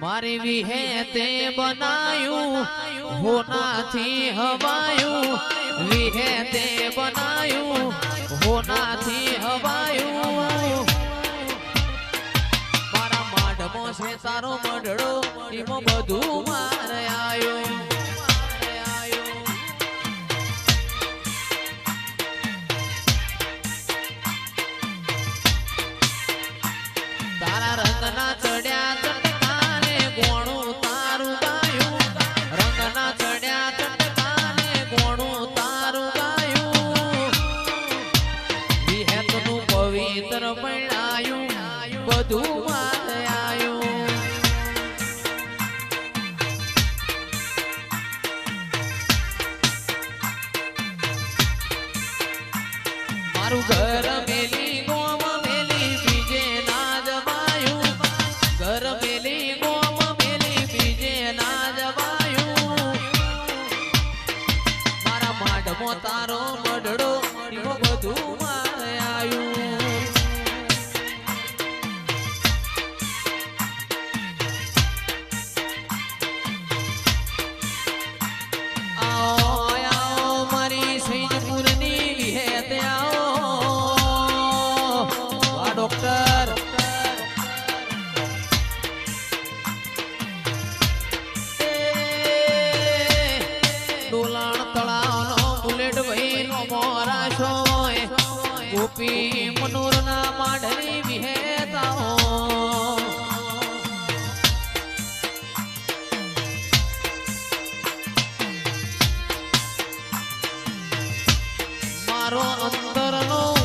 મારી વિહે તે બનાયું, હોનાથી હવાયું. વિહે તે બનાયું, હોનાથી હવાયું. મારા માઢમો છે તારો મઢડો એમાં બધું મારે આયું. મારે ઘર મેલી ગોમ મેલી, બીજે ના જવાયું ઘર મેલી ગોમ મેલી, બીજે ના જવાયું મારા માઢમો તારો મઢડો બધું ડોક્ટર ડોલાણ તળાવનો બુલેટ ભાઈનો મોરા છો ગોપી મનોરના માઢરી વિહેતાઓ મારો અંતરનો